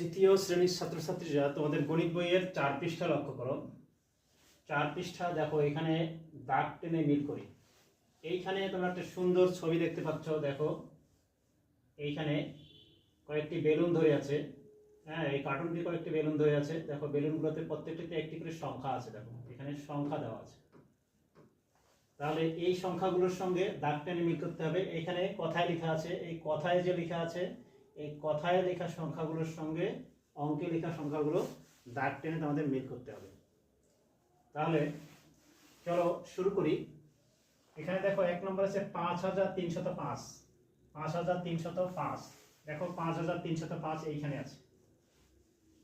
তৃতীয় শ্রেণির ছাত্রছাত্রীরা তোমাদের গণিত বইয়ের চার পৃষ্ঠা লক্ষ্য করো। চার পৃষ্ঠা, দেখো, এখানে দাগ টেনে মিল করি। এইখানে তোমরা একটা সুন্দর ছবি দেখতে পাচ্ছ, দেখো। এইখানে কয়েকটি বেলুন ধরে আছে। হ্যাঁ এই কার্টুনটি কয়েকটি বেলুন ধরে আছে। দেখো, বেলুনগুলোতে প্রত্যেকটিতে একটি করে সংখ্যা আছে, দেখো। এখানে সংখ্যা দেওয়া আছে। তাহলে এই সংখ্যাগুলোর সঙ্গে দাগ টেনে মিল করতে হবে। এখানে কথায় লেখা আছে, এই কথায় যে লেখা আছে এই কথায় লেখা সংখ্যাগুলোর সঙ্গে অঙ্কে লেখা সংখ্যাগুলো দাগ টেনে আমাদের মিল করতে হবে। তাহলে চলো শুরু করি। এখানে দেখো এক নম্বর আছে পাঁচ হাজার তিনশত পাঁচ। পাঁচ হাজার তিনশত পাঁচ। দেখো পাঁচ হাজার তিনশত পাঁচ এইখানে আছে।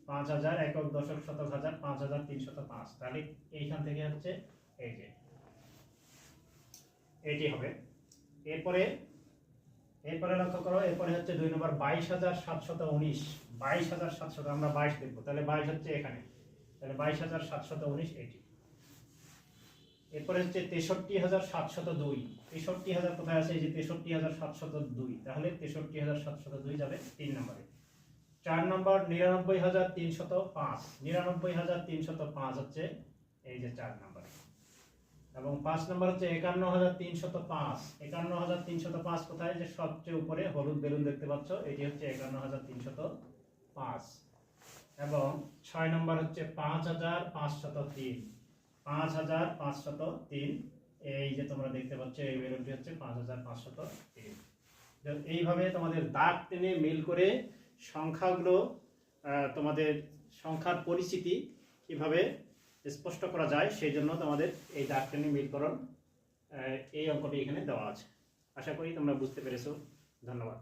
পাঁচ হাজার একক দশক শতক হাজার, পাঁচ হাজার তিনশত পাঁচ। তাহলে এইখান থেকে হচ্ছে এই যে। এটি হবে। এরপরে এরপরে লক্ষ্য করো, এরপরে হচ্ছে দুই নম্বর বাইশ হাজার সাতশত উনিশ। বাইশ হাজার সাতশত, আমরা বাইশ দেখব। তাহলে বাইশ হচ্ছে এখানে। তাহলে বাইশ হাজার সাতশত উনিশ এটি। এরপরে হচ্ছে তেষট্টি হাজার সাতশত দুই। তেষট্টি হাজার কোথায় আছে? এই যে তেষট্টি হাজার সাতশত দুই। তাহলে তেষট্টি হাজার সাতশত দুই যাবে তিন নম্বরে। চার নম্বর নিরানব্বই হাজার তিনশত পাঁচ। নিরানব্বই হাজার তিনশত পাঁচ হচ্ছে এই যে চার নম্বরে। পাঁচ নম্বর হচ্ছে একান্ন হাজার তিনশত পাঁচ। একান্ন হাজার তিনশত পাঁচ কোথায়? যে সবচেয়ে উপরে হলুদ বেলুন দেখতে পাচ্ছ, এটি হচ্ছে একান্ন হাজার তিনশত পাঁচ। এবং ছয় নম্বর হচ্ছে পাঁচ হাজার পাঁচশত তিন। পাঁচ হাজার পাঁচশত তিন, এই যে তোমরা দেখতে পাচ্ছ, এই বেলুনটি হচ্ছে পাঁচ হাজার পাঁচশত তিন। এইভাবে তোমাদের দাগ টেনে মিল করে সংখ্যাগুলো তোমাদের সংখ্যার পরিচিতি কীভাবে স্পষ্ট করা যায় সেই জন্য তোমাদের এই দাগ টেনে মিলকরণ এই অঙ্কটি এখানে দেওয়া আছে। আশা করি তোমরা বুঝতে পেরেছ। ধন্যবাদ।